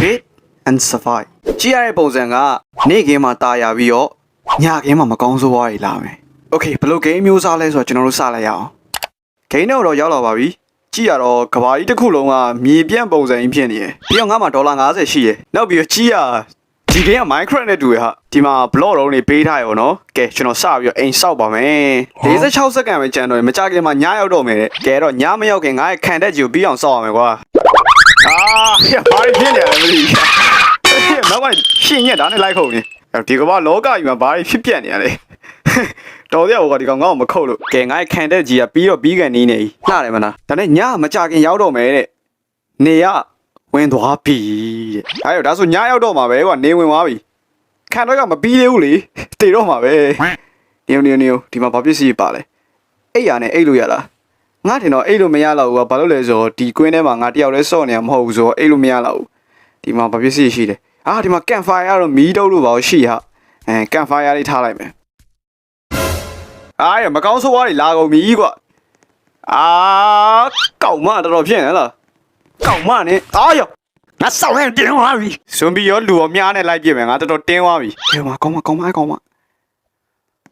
fit and survive ကြည့်ရတဲ့ပုံစံကနေ့ခင်းမှာတာယာပြီးတော့ညခင်းမှာမကောင်းဆိုးဝါးတွေလာမယ် okay ဘယ်လို game မျိုးစားလဲဆိုတော့ကျွန်တော်တို့စလိုက်ရအောင် game တော့တော့ရောက်လာပါပြီကြည့်ရတော့ကဘာကြီးတစ်ခုလုံးကမြေပြန့်ပုံစံကြီးဖြစ်နေရယ်ပြီးတော့ငါမှဒေါ်လာ90ရှိရယ်နောက်ပြီးတော့ကြည့်ရဒီ game က Minecraft နဲ့တူရဟာဒီမှာ block လုံးတွေပေးထားရပါတော့ကဲကျွန်တော်စပြီးတော့အိမ်ဆောက်ပါမယ်46စက္ကန့်ပဲကျန်တော့တယ်မကြခင်မှာညရောက်တော့မယ်တဲ့ကဲတော့ညမရောက်ခင်ငါရဲ့ခံတဲ့ကြီးကိုပြီးအောင်ဆောက်ရမယ်ကွာ အာဘာဖြစ်နေလဲမသိဘူးနောက်ကရှင်းညက်တာနဲ့လိုက်ခုံနေဒီကဘာလောကကြီးမှာဘာဖြစ်ပြက်နေရလဲတော်တဲ့ဟိုကဒီကောင်ငါ့ကိုမခုတ်လို့ကဲငါ့ခံတဲ့ကြီးကပြီးတော့ပြီးကန်နေနေလှတယ်မလားဒါနဲ့ညမကြခင်ရောက်တော့မယ်တဲ့နေရဝင်သွားပြီတဲ့အဲဒါဆိုညရောက်တော့မှာပဲကွာနေဝင်သွားပြီခံတော့ကမပြီးသေးဘူးလေတေတော့မှာပဲနေနေနေဒီမှာဘာပစ္စည်းပါလဲအိတ်ရနဲ့အိတ်လို့ရလား ငါထင်တော့အိတ်လို့မရတော့ဘူးကဘာလို့လဲဆိုတော့ဒီကွင်းထဲမှာငါတယောက်လဲစော့နေမှာမဟုတ်ဘူးဆိုတော့အိတ်လို့မရတော့ဘူးဒီမှာဘာပစ္စည်းရှိတယ်အာဒီမှာ campfire ကတော့မီးတုပ်လို့ပါရှိဟာအဲ campfire လေးထားလိုက်မယ်အားရမကောင်းဆိုးဝါးတွေလာကုန်ပြီကွာအာကောက်မတော်တော်ဖြစ်နေလားကောက်မနဲ့အားရငါစောက်ဟန်တင်းသွားပြီဇွန်ဘီရောလူရောမြားနဲ့လိုက်ပြစ်မယ်ငါတော်တော်တင်းသွားပြီဟဲ့မကောင်းမကောင်းမကောင်းမ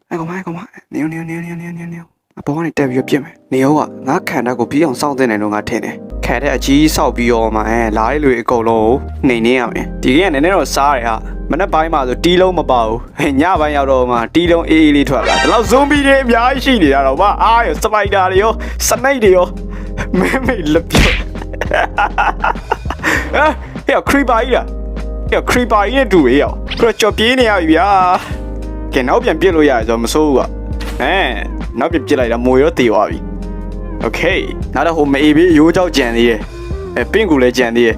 အဲကောင်းမကောင်းမနေနေနေနေနေနေနေ အပေါ်ကနေတက်ပြီးပြစ်မယ်နေရောကငါခံတဲ့ကိုပြီးအောင်စောင့်တဲ့နေတော့ငါထင်တယ်ခံတဲ့အကြီးစောက်ပြီးတော့မှအဲလားလေးလူအကုန်လုံးနှိမ်နေရမယ်ဒီကနေ့ကနည်းနည်းတော့စားရဟာမနေ့ပိုင်းမှာဆိုတီးလုံးမပါဘူးဟဲ့ညပိုင်းရောက်တော့မှတီးလုံးအေးအေးလေးထွက်လာဒီလောက်ဇွန်ဘီတွေအများကြီးရှိနေတာတော့ဗျအားရစပိုက်ဒါတွေရောစနိတ်တွေရောမဲမဲလက်ပြဟဲ့ခရီပါကြီးလားဟဲ့ခရီပါကြီးနဲ့တူရေးရောခရကြော်ပြေးနေရပြီဗျာကဲနောက်ပြန်ပြစ်လို့ရတယ်ဆိုတော့မစိုးဘူးကအဲ နောက်ပြန်ပြစ်လိုက်တာမိုရောတေသွားပြီ โอเคနောက်တော့ဟိုမအေးပြီးရိုးကြောက်ကြံသေးတယ်အဲပင့်ကူလည်းကြံသေးတယ်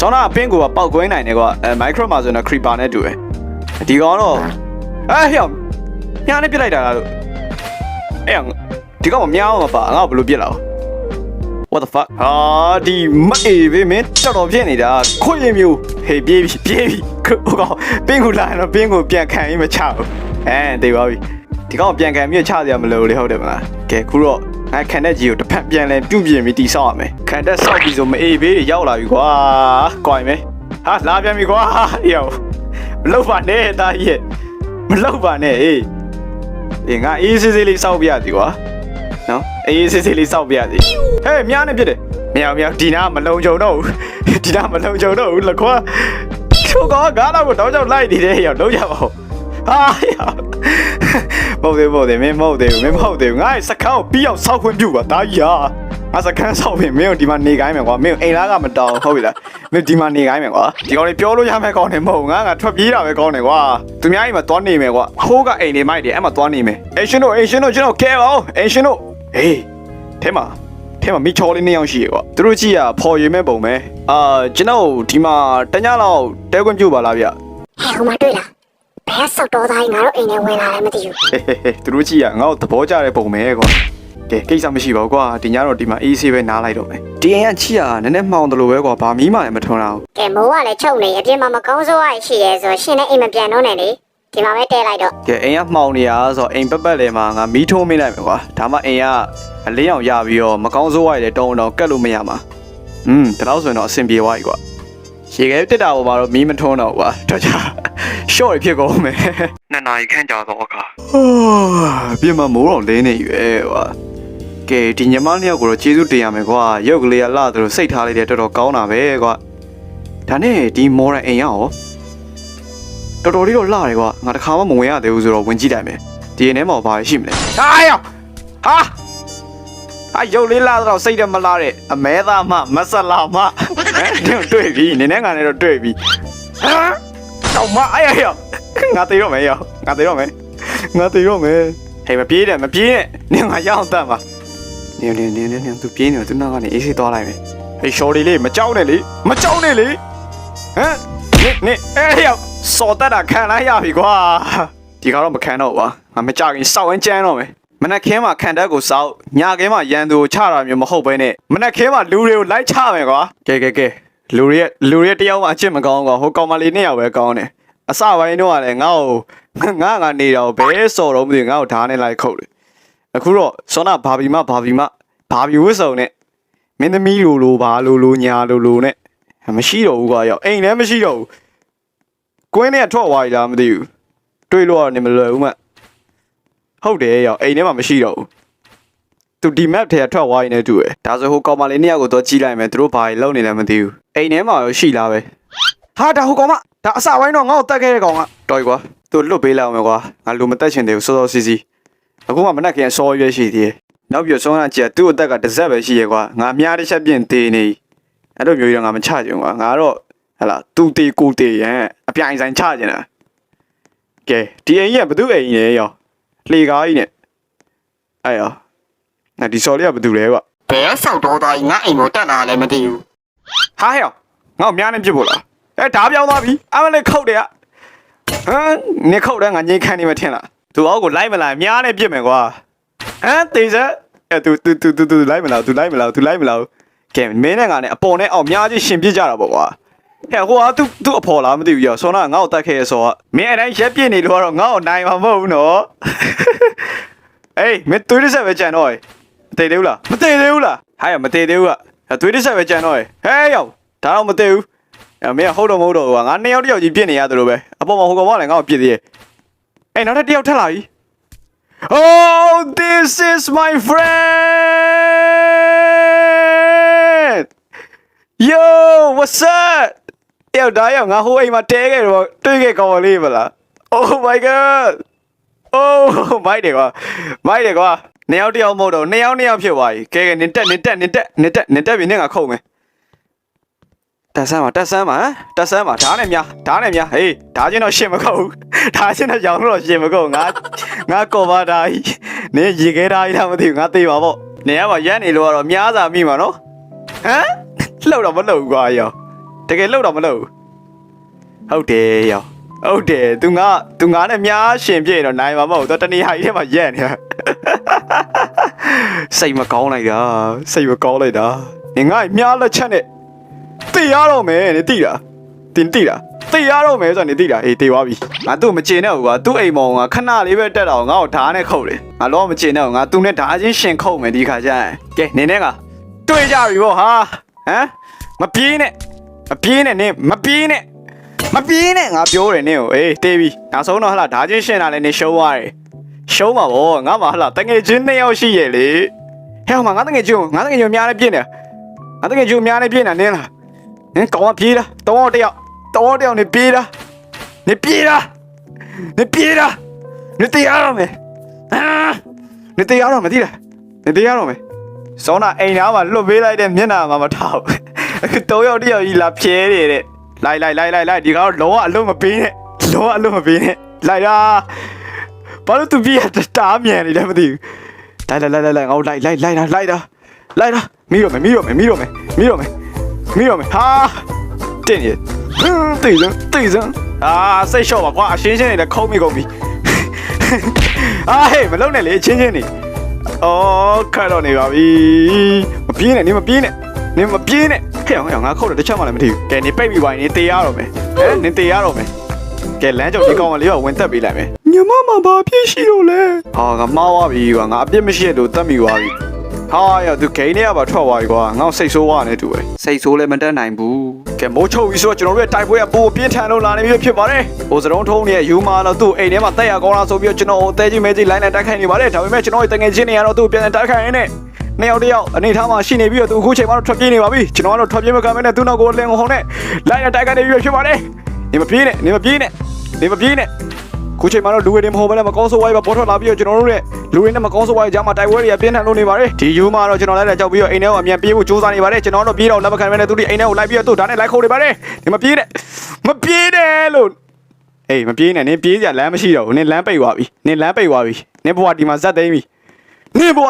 ဇောနာပင့်ကူကပောက်ကွင်းနိုင်တယ်ကွာအဲမိုက်ခရိုမှာဆိုတော့ခရီပါနဲ့တူတယ်ဒီကောင်တော့အဲဟဲ့ညာနဲ့ပြစ်လိုက်တာလားလို့အဲဒီကောင်မမြောင်းမပါငါ့ကိုဘယ်လိုပြစ်လာ What the fuck ဟာဒီမအေးပဲမင်းတော်တော်ဖြစ်နေတာခွေးမျိုးဟေးပြေးပြီပြေးပြီဟိုကောင်ပင့်ကူလာရင်တော့ပင့်ကူပြန်ခံရင်မချဘူးအဲတေးပါပြီ ဒီကောင်ပြန်ခံပြီးချစရာမလိုလေဟုတ်တယ်မလားကဲခုတော့ငါခံတဲ့ကြီးကိုတစ်ဖက်ပြန်လဲပြုတ်ပြင်ပြီးတီဆောက်ရမယ်ခံတဲ့ဆောက်ပြီးဆိုမအေးဘေးတွေရောက်လာပြီကွာကွာမယ်ဟာလာပြန်ပြီကွာယောမလောက်ပါနဲ့တာကြီးရဲ့မလောက်ပါနဲ့ဟေးဒီငါအေးစစ်စစ်လေးဆောက်ပြရစီကွာနော်အေးစစ်စစ်လေးဆောက်ပြရစီဟဲ့မြားနေပြစ်တယ်မြောင်မြောင်ဒီနာမလုံကြုံတော့ဘူးဒီနာမလုံကြုံတော့ဘူးလကွာချိုးကောငါတော့တော့ကြောက်လိုက်နေတယ်ယောလုံးကြပါဦးဟာယော မဟုတ်သေးဘူးမဟုတ်သေးဘူးမင်းမဟုတ်သေးဘူးမင်းမဟုတ်သေးဘူးငါ့စကန်းကိုပြီးအောင်ဆောက်ခွင့်ပြုပါတာကြီးဟာငါစကန်းဆောက်ပြင်မင်းတို့ဒီမှာနေခိုင်းမယ်ကွာမင်းအိမ်လားကမတောင်းဟုတ်ပြီလားမင်းဒီမှာနေခိုင်းမယ်ကွာဒီကောင်လေးပြောလို့ရမယ်ကောင်းတယ်မဟုတ်ငါကထွက်ပြေးတာပဲကောင်းတယ်ကွာသူများအိမ်မှာသွားနေမယ်ကွာဟိုးကအိမ်နေမိုက်တယ်အဲ့မှာသွားနေမယ်အရှင်တို့အရှင်တို့ကျွန်တော်ကဲပါဦးအရှင်တို့ဟေးထဲမှာထဲမှာမိချောလေးနှစ်ယောက်ရှိရကွာသူတို့ကြည့်ရဖော်ရွေမဲ့ပုံပဲအာကျွန်တော်ဒီမှာတညလောက်တဲခွင့်ပြုပါလားဗျဟဲ့ဟိုမှာတွေ့လား ဘယ်ဆောက်တော်သားကြီးငါတို့အိမ်ထဲဝင်လာလဲမသိဘူးဟဲဟဲဟဲသူတို့ကြည့်ရငါ့ကိုသဘောကျတဲ့ပုံပဲကွာကဲကိစ္စမရှိပါဘူးကွာဒီညတော့ဒီမှာအေးဆေးပဲနားလိုက်တော့မယ်ဒီအိမ်ကချီရနည်းနည်းမှောင်တယ်လို့ပဲကွာဘာမီးမှလည်းမထွန်းတော့ကဲမိုးကလည်းချုပ်နေအပြင်မှာမကောင်းဆိုးရရှိရဲဆိုရှင်နဲ့အိမ်မပြန်တော့နဲ့လေဒီမှာပဲတဲလိုက်တော့ကဲအိမ်ကမှောင်နေရဆိုတော့အိမ်ပတ်ပတ်လည်းမှာငါမီးထိုးမိလိုက်မယ်ကွာဒါမှအိမ်ကအလင်းအောင်ရပြီးတော့မကောင်းဆိုးဝိုက်လည်းတုံးတော့ကတ်လို့မရမှာอืมဒါတော့ဆိုရင်တော့အဆင်ပြေသွားပြီကွာ ရေခဲတက်တာပေါ်မှာတော့မီးမထွန်းတော့ကွာတော့ကြရှော့ရဖြစ်ကုန်မယ်နှစ်နာရီခန့်ကြာတော့အခါပြင်မမိုးတော့လင်းနေပြီပဲကွာကဲဒီညမနှစ်ယောက်ကိုတော့ကျေးဇူးတင်ရမယ်ကွာရုပ်ကလေးကလှသလိုစိတ်ထားလိုက်တဲ့တော်တော်ကောင်းတာပဲကွာဒါနဲ့ဒီမော်ရန်အိမ်ရောတော်တော်လေးတော့လှတယ်ကွာငါတခါမှမဝင်ရသေးဘူးဆိုတော့ဝင်ကြည့်လိုက်မယ်ဒီအိမ်ထဲမှာဘာရှိမလဲဟာယောဟာအယုတ်လေးလှတော့စိတ်တယ်မလှတဲ့အမဲသားမမဆလာမ ဟမ်ဒီကိုတွေ့ပြီနင်းနဲ့ငါနဲ့တော့တွေ့ပြီဟာတော့မအဲ့ရယောငါတေတော့မယ်ယောငါတေတော့မယ်ငါတေတော့မယ်ဟေးမပြေးနဲ့မပြေးနဲ့နင်ငါရအောင်တတ်ပါနေနေနေနေနေသူပြေးနေသူနောက်ကနေအေးဆေးသွားလိုက်မယ်ဟေးရှော်ဒီလေးမကြောက်နဲ့လေမကြောက်နဲ့လေဟမ်နေနေအေးရောက်စော်တက်တာခံလိုက်ရပြီကွာဒီကတော့မခံတော့ပါငါမကြခင်စောက်ဝင်းကျန်းတော့မယ် မနက်ခင်းမှာခံတက်ကိုစောက်ညခင်းမှာရန်သူကိုချတာမျိုးမဟုတ်ဘဲနဲ့မနက်ခင်းမှာလူတွေကိုလိုက်ချမယ်ကွာကဲကဲကဲလူတွေရဲ့လူတွေရဲ့တယောက်မှအချစ်မကောင်းကွာဟိုကောင်မလေးနှစ်ယောက်ပဲကောင်းတယ်အစပိုင်းတော့ကလည်းငါ့ကိုငါငါနေတော့ဘဲစော်တော့မသိဘူးငါ့ကိုဓာတ်နဲ့လိုက်ခုတ်တယ်အခုတော့စောနာဘာဘီမဘာဘီမဘာဘီဝစ်စုံနဲ့မင်းသမီးလိုလိုဘာလိုလိုညာလိုလိုနဲ့ဟမရှိတော့ဘူးကွာရောက်အိမ်လည်းမရှိတော့ဘူးကွင်းထဲကထွက်သွားပြီလားမသိဘူးတွေးလို့ကတော့နေမလွယ်ဘူးမ ဟုတ်တယ်ရောက်အိမ်ထဲမှာမရှိတော့ဘူးသူဒီ map ထဲကထွက်သွားရင်လည်းတူတယ်ဒါဆိုဟိုကောင်မလေးနှစ်ယောက်ကိုတော့ကြည့်လိုက်မယ်သူတို့ဘာတွေလုပ်နေလဲမသိဘူးအိမ်ထဲမှာရောရှိလားပဲဟာဒါဟိုကောင်မဒါအစပိုင်းတော့ငါ့ကိုတတ်ခဲ့တဲ့ကောင်ကတော်ပြီကွာသူလွတ်ပေးလိုက်အောင်မယ်ကွာငါလူမတက်ချင်သေးဘူးစောစောစီးစီးအခုမှမနှက်ခင်စောရွေးရှိသေးတယ်နောက်ပြဆုံးရကြသူ့အသက်ကတစ်စက်ပဲရှိရကွာငါအများတစ်ချက်ပြင်သေးနေအဲ့လိုမျိုးကြီးတော့ငါမချကြဘူးကွာငါတော့ဟလာသူတေကိုတေရန်အပြိုင်ဆိုင်ချကြတာကဲဒီအိမ်ကြီးကဘသူအိမ်ကြီးလဲရော လှေကားကြီးနဲ့အဲ့ရောငါဒီစော်လေးကဘသူလဲကွာဘယ်ဆောက်တော့သားကြီးငါအိမ်ကိုတက်လာလည်းမသိဘူးဟာဟဲ့ငါ့ကိုများနေပြစ်ဖို့လားအဲဓာပြောင်းသွားပြီအမလေးခုတ်တယ်ကဟမ်နေခုတ်တယ်ငါငိတ်ခမ်းနေမထင်လားသူအောက်ကိုလိုက်မလားများနေပြစ်မယ်ကွာဟမ်တေးစက်အဲသူသူသူသူသူလိုက်မလားသူလိုက်မလားသူလိုက်မလားကဲမင်းနဲ့ငါနဲ့အပေါ်နဲ့အောက်များကြီးရှင်ပြစ်ကြတာပေါ့ကွာ ဟဲ့ဟိုကသူသူအဖော်လားမသိဘူးရောဆောနာငါ့ကိုတတ်ခဲ့ရဆိုတော့မင်းအတိုင်းရက်ပြစ်နေလို့ကတော့ငါ့ကိုနိုင်မှာမဟုတ်ဘူးနော်အေးမင်းသွေးတစ်ဆက်ပဲကြံတော့မတည်သေးဘူးလားမတည်သေးဘူးလားဟာရမတည်သေးဘူးကသွေးတစ်ဆက်ပဲကြံတော့ဟဲ့ယောဒါတော့မတည်ဘူးအဲမင်းဟုတ်တော့မဟုတ်တော့ဘူးကငါနှစ်ယောက်တစ်ယောက်ကြီးပြစ်နေရတယ်လို့ပဲအပေါ်မှာဟိုကောင်ကလည်းငါ့ကိုပြစ်သေးရဲ့အေးနောက်ထပ်တစ်ယောက်ထက်လာပြီ Oh this is my friend Yo what's up ယောက်ဒါယောက်ငါဟိုအိမ်မှာတဲခဲ့တော့တွေ့ခဲ့ကောင်းပါလေးမလား Oh my god Oh မိုက်တယ်ကွာမိုက်တယ်ကွာနှစ်ယောက်တစ်ယောက်မဟုတ်တော့နှစ်ယောက်နှစ်ယောက်ဖြစ်သွားပြီကဲကဲနင်တက်နင်တက်နင်တက်နင်တက်နင်တက်ပြီနင်ကခုတ်မယ်တက်ဆမ်းပါတက်ဆမ်းပါဟမ်တက်ဆမ်းပါဓာတ်နဲ့များဓာတ်နဲ့များဟေးဓာတ်ချင်းတော့ရှင်းမခုတ်ဘူးဓာတ်ချင်းတော့ရောင်တော့ရှင်းမခုတ်ငါငါကော်ပါဓာတ်ကြီးနင်ရေခဲဓာတ်ကြီးလားမသိဘူးငါသိပါပေါ့နင်ကပါရက်နေလို့ကတော့များစာမိမှာနော်ဟမ်လှုပ်တော့မလှုပ်ဘူးကွာယော တကယ်လှုပ်တော့မလှုပ်ဘူးဟုတ်တယ်ရောဟုတ်တယ်သူငါသူငါနဲ့များရှင်ပြည့်တော့နိုင်မှာမဟုတ်တော့တနေဟာကြီးထဲမှာရက်နေတာစိတ်မကောင်းလိုက်တာစိတ်မကောင်းလိုက်တာငငါ့မြားလက်ချက်နဲ့တေရတော့မယ်နေတိတာတင်တိတာတေရတော့မယ်ဆိုတော့နေတိတာအေးတေသွားပြီငါသူ့မကျင်နဲ့ဘူးကွာသူ့အိမ်မောင်ကခဏလေးပဲတက်တော့ငါ့ကိုဓာတ်နဲ့ခုတ်တယ်ငါတော့မကျင်နဲ့ဘူးငါသူ့နဲ့ဓာတ်ချင်းရှင်ခုတ်မယ်ဒီခါကျရင်ကဲနေနဲ့ကတွေ့ကြပြီဗောဟာဟမ်မပြေးနဲ့ မပြေးနဲ့နင်မပြေးနဲ့မပြေးနဲ့ငါပြောတယ်နင့်ကိုအေးတေးပြီနောက်ဆုံးတော့ဟလာဓာချင်းရှင်တာလည်းနေရှုံးသွားတယ်ရှုံးပါဗောငါမှဟလာတငယ်ချင်းနှစ်ယောက်ရှိရဲ့လေဟဲ့ဟိုမှာငါတငယ်ချင်းကိုငါတငယ်ချင်းကိုများနေပြင်းနေငါတငယ်ချင်းကိုများနေပြင်းနေနင်းလားနင်းကောင်းပြေးလားတောင်းတယောက်တောင်းတယောက်နေပြေးလားနေပြေးလားနေပြေးလားနေတရားတော့မယ်အာနေတရားတော့မသိလားနေတရားတော့မယ်စောနာအိမ်သားမှာလွတ်ပေးလိုက်တဲ့မျက်နှာမှာမထောက်အခု တောယောက်တယောက်ကြီးလာဖြဲနေတဲ့လိုက်လိုက်လိုက်လိုက်လိုက်ဒီကောင်လုံးဝအလုံးမပေးနဲ့လုံးဝအလုံးမပေးနဲ့လိုက်တာဘာလို့သူပြရတားမြန်နေလဲမသိဘူးလိုက်လိုက်လိုက်လိုက်ငါလိုက်လိုက်လိုက်တာလိုက်တာလိုက်တာမီးတော့မယ်မီးတော့မယ်မီးတော့မယ်မီးတော့မယ်မီးတော့မယ်ဟာတင်းရတိတ်စမ်းတိတ်စမ်းအာစိတ်လျှော့ပါကွာအရှင်းရှင်းနေလည်းခုံးမိကုန်ပြီအာဟေးမလုံးနဲ့လေအချင်းချင်းနေအော်ခါတော့နေပါပြီမပြေးနဲ့နေမပြေးနဲ့နင်မပြေးနဲ့ ဟဲ့အောင်ဟဲ့အောင်ငါခုတ်တယ်တစ်ချက်မှလည်းမထီဘူးကဲနေပိတ်ပြီးပါရင်နေတေးရတော့မယ်ဟဲ့နင်တေးရတော့မယ်ကဲလမ်းကြောင်ဒီကောင်ကလေးကဝင်သက်ပေးလိုက်မယ်ညမမဘာဖြစ်ရှိတော့လဲဟာငါမှားသွားပြီကွာငါအပြစ်မရှိတဲ့လို့တတ်မိသွားပြီဟာရသူဂိမ်းထဲကပါထွက်သွားပြီကွာငါ့စိတ်ဆိုးသွားနေတူပဲစိတ်ဆိုးလည်းမတက်နိုင်ဘူးကဲမိုးချုပ်ပြီဆိုတော့ကျွန်တော်တို့ရဲ့တိုက်ပွဲကပိုပြင်းထန်လို့လာနေပြီဖြစ်ပါတယ်ဟိုစရုံးထုံးနေတဲ့ယူမာတော့သူ့အိမ်ထဲမှာတက်ရကောင်းလားဆိုပြီးတော့ကျွန်တော်တဲကြီးမဲကြီးလိုင်းနဲ့တိုက်ခိုက်နေပါတယ်ဒါပေမဲ့ကျွန်တော်ရဲ့တငယ်ချင်းတွေကတော့သူ့ပြန်တိုက်ခိုက်ရင်းနဲ့ နှစ်ယောက်တစ်ယောက်အနေထားမှာရှိနေပြီးတော့သူအခုချိန်မှာတော့ထွက်ပြေးနေပါပြီကျွန်တော်ကတော့ထွက်ပြေးမကမဲနဲ့သူ့နောက်ကိုလင်ဟုံနဲ့လိုက်ရတိုက်ကနေပြီးဖြစ်ပါတယ်နေမပြေးနဲ့နေမပြေးနဲ့နေမပြေးနဲ့ခုချိန်မှာတော့လူတွေတင်မဟုတ်ဘဲနဲ့မကောင်းဆိုးဝိုင်းပဲပေါ်ထွက်လာပြီးတော့ကျွန်တော်တို့ရဲ့လူတွေနဲ့မကောင်းဆိုးဝိုင်းကြားမှာတိုက်ပွဲတွေကပြင်းထန်လို့နေပါတယ်ဒီယူမှာတော့ကျွန်တော်လိုက်တဲ့ကြောက်ပြီးတော့အိမ်ထဲကိုအမြန်ပြေးဖို့ကြိုးစားနေပါတယ်ကျွန်တော်တော့ပြေးတော့လက်မခံမဲနဲ့သူဒီအိမ်ထဲကိုလိုက်ပြီးတော့သူ့ဓာတ်နဲ့လိုက်ခုံနေပါတယ်နေမပြေးနဲ့မပြေးနဲ့လို့အေးမပြေးနဲ့နင်ပြေးစရာလမ်းမရှိတော့ဘူးနင်လမ်းပိတ်သွားပြီနင်လမ်းပိတ်သွားပြီနင်ဘဝဒီမှာဇက်သိမ်းပြီနင်ဘော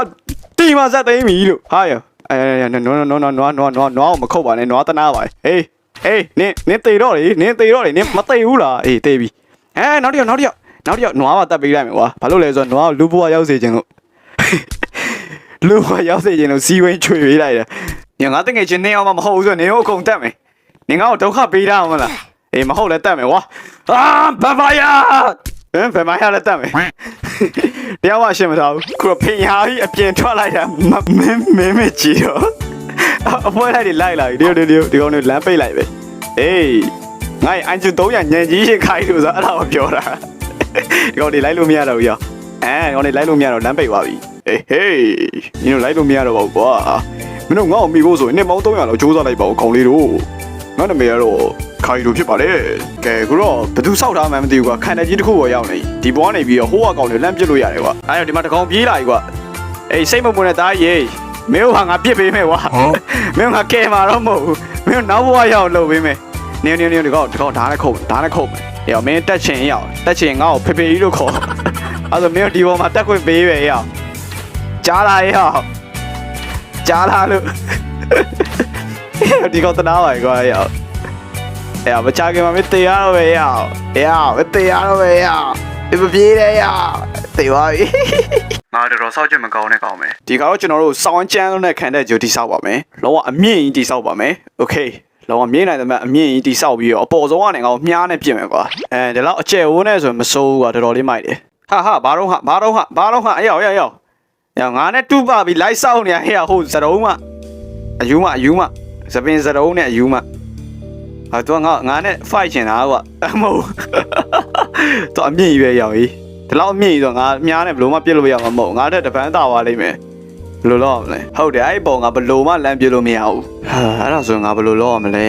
တီမဇက်သိမ်းပြီလို့ဟာရအဲနော်နော်နော်နော်နော်နော်နော်မခုတ်ပါနဲ့နော်တနာပါဟေးဟေးနင်နင်တေတော့လေနင်တေတော့လေနင်မတေဘူးလားအေးတေပြီအဲနောက်တစ်ယောက်နောက်တစ်ယောက်နောက်တစ်ယောက်နွားပါတက်ပေးလိုက်မယ်ကွာဘာလို့လဲဆိုတော့နွားကိုလူဘွားရောက်စေခြင်းလို့လူဘွားရောက်စေခြင်းလို့စီဝင်းချွေပေးလိုက်တယ်ညငါတငယ်ချင်းနေအောင်မဟုတ်ဘူးဆိုတော့နင်ကိုအကုန်တက်မယ်နင်ငါ့ကိုဒုက္ခပေးတာမလားအေးမဟုတ်လဲတက်မယ်ကွာအာဘဗာယာ ဟမ်ဘယ်မှာရလဲတက်မယ်တရားဝရှင်းမထားဘူးခုတော့ဖင်ဟာကြီးအပြင်ထွက်လိုက်တာမမင်းမင်းမကြည့်တော့အဖွဲလိုက်တွေလိုက်လာပြီဒီဒီဒီဒီကောင်တွေလမ်းပိတ်လိုက်ပဲအေးငါ့အန်ကျူ300ညံကြီးရှင်းခိုင်းလို့ဆိုအဲ့ဒါကိုပြောတာဒီကောင်တွေလိုက်လို့မရတော့ဘူးရောအဲဒီကောင်တွေလိုက်လို့မရတော့လမ်းပိတ်သွားပြီအေးဟေးနင်တို့လိုက်လို့မရတော့ပါဘူးကွာမင်းတို့ငါ့ကိုမိဖို့ဆိုရင်နှစ်ပေါင်း300လောက်စူးစမ်းလိုက်ပါဦးကောင်လေးတို့ငါနာမည်ကတော့ ခိုင်လိုဖြစ်ပါတယ်ကဲခုတော့ဘယ်သူစောက်ထားမှန်းမသိဘူးကွာခံတဲ့ကြီးတစ်ခုပေါ်ရောက်နေဒီဘောကနေပြီးတော့ဟိုးကကောင်တွေလမ်းပစ်လို့ရတယ်ကွာအဲ့တော့ဒီမှာတစ်ကောင်ပြေးလာပြီကွာအေးစိတ်မပွန်တဲ့သားကြီးမင်းတို့ဟာငါပြစ်ပေးမယ်ကွာမင်းကကဲမှာတော့မဟုတ်ဘူးမင်းနောက်ဘဝရောက်လို့ပေးမယ်နင်းနင်းနင်းဒီကောဒီကောဓာတ်နဲ့ခုတ်ဓာတ်နဲ့ခုတ်မယ်ဟေ့မင်းတက်ချင်ရောက်တက်ချင်ငါ့ကိုဖေဖေကြီးလို့ခေါ်အဲ့ဒါမင်းဒီပေါ်မှာတက်ခွင့်ပေးပဲရောက်ကြားလာရောက်ကြားလာလို့ဒီကောတနာပါကွာရောက် အဲ့မချခင်မှာမင်းတေရတော့ပဲရောက်ရောက်မတေရတော့ပဲရောက်ဒီမပြေးတယ်ရောက်တေပါပြီ ငါတော်တော်စောက်ချက်မကောင်းနဲ့ကောင်းမယ်ဒီကတော့ကျွန်တော်တို့စောင်းချမ်းနဲ့ခံတဲ့ဂျိုတိဆောက်ပါမယ်လောကအမြင့်ကြီးတိဆောက်ပါမယ်โอเคလောကမြင့်နိုင်တဲ့မဲ့အမြင့်ကြီးတိဆောက်ပြီးတော့အပေါ်ဆုံးကနေငါ့ကိုမြားနဲ့ပြင်မယ်ကွာအဲဒီလောက်အကျယ်ဝန်းနဲ့ဆိုရင်မစိုးဘူးကွာတော်တော်လေးမိုက်တယ်ဟာဟာဘာတော့ဟာဘာတော့ဟာဘာတော့ဟာအေးရောက်ရောက်ရောက်ရောက်ငါနဲ့တူပါပြီးလိုက်ဆောက်နေရဟဲ့ဟိုစတုံးမအယူမအယူမစပင်စတုံးနဲ့အယူမ ဟာတော့ငါငါနဲ့ fight ချင်တာကွာအမဟုတ်တော့အမြင့်ကြီးပဲရောက်ကြီးဒီလောက်မြင့်ကြီးဆိုငါမြားနဲ့ဘယ်လိုမှပြစ်လို့ရမှာမဟုတ်ငါတက်တပန်းတာသွားလိမ့်မယ်ဘယ်လိုလုပ်ရမလဲဟုတ်တယ်အဲ့ဒီပုံကဘယ်လိုမှလမ်းပြလို့မရဘူးဟာအဲ့ဒါဆိုရင်ငါဘယ်လိုလုပ်ရမလဲ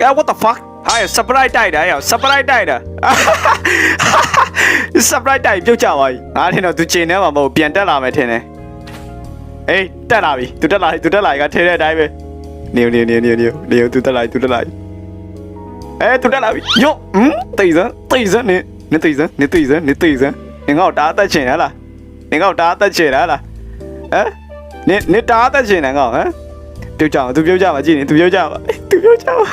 ကဲ what the fuck ဟာ surprise တိုက်တာရော surprise တိုက်တာ surprise တိုက်ပြုတ်ကြပါပြီငါထင်တော့သူချိန်ထဲမှာမဟုတ်ပြန်တက်လာမယ်ထင်တယ်အေးတက်လာပြီသူတက်လာပြီသူတက်လာပြီကထဲတဲ့အတိုင်းပဲနေနေနေနေနေနေသူတက်လာပြီသူတက်လာပြီ အဲသူတက်လာပြီညို့ဟမ်တိတ်စမ်းတိတ်စမ်းနေနေတိတ်စမ်းနေတိတ်စမ်းနေတိတ်စမ်းနင်ကတော့တားတက်ချင်လားလားနင်ကတော့တားတက်ချင်လားလားဟမ်နင်နင်တားတက်ချင်တယ်ကောဟမ်ပြုတ်ကြအောင်သူပြုတ်ကြမှာကြည့်နေသူပြုတ်ကြမှာသူပြုတ်ကြမှာ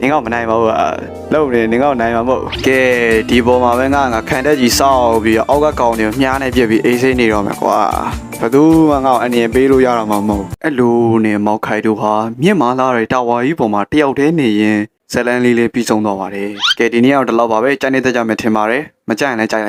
နင်ကမနိုင်ပါဘူးอ่ะလုံနေနင်ကနိုင်မှာမဟုတ်ကဲဒီပေါ်မှာပဲငါငါခံတက်ကြီးစောက်ပြီးတော့အောက်ကကောင်တွေမြားနေပြစ်ပြီးအေးစိမ့်နေတော့မယ်ကွာဘသူမှငါ့ကိုအနေပေးလို့ရတော့မှာမဟုတ်အဲ့လိုနေမောက်ခိုင်တို့ဟာမြင့်မာလာတဲ့တာဝါကြီးပေါ်မှာတယောက်တည်းနေရင် ဇလန်လေးလေးပြီးဆုံးတော့ပါတယ်ကဲဒီနေ့ကတော့ဒီလောက်ပါပဲကြိုက်နေတဲ့ကြမယ်ထင်ပါတယ်မကြိုက်ရင်လည်းကြိုက်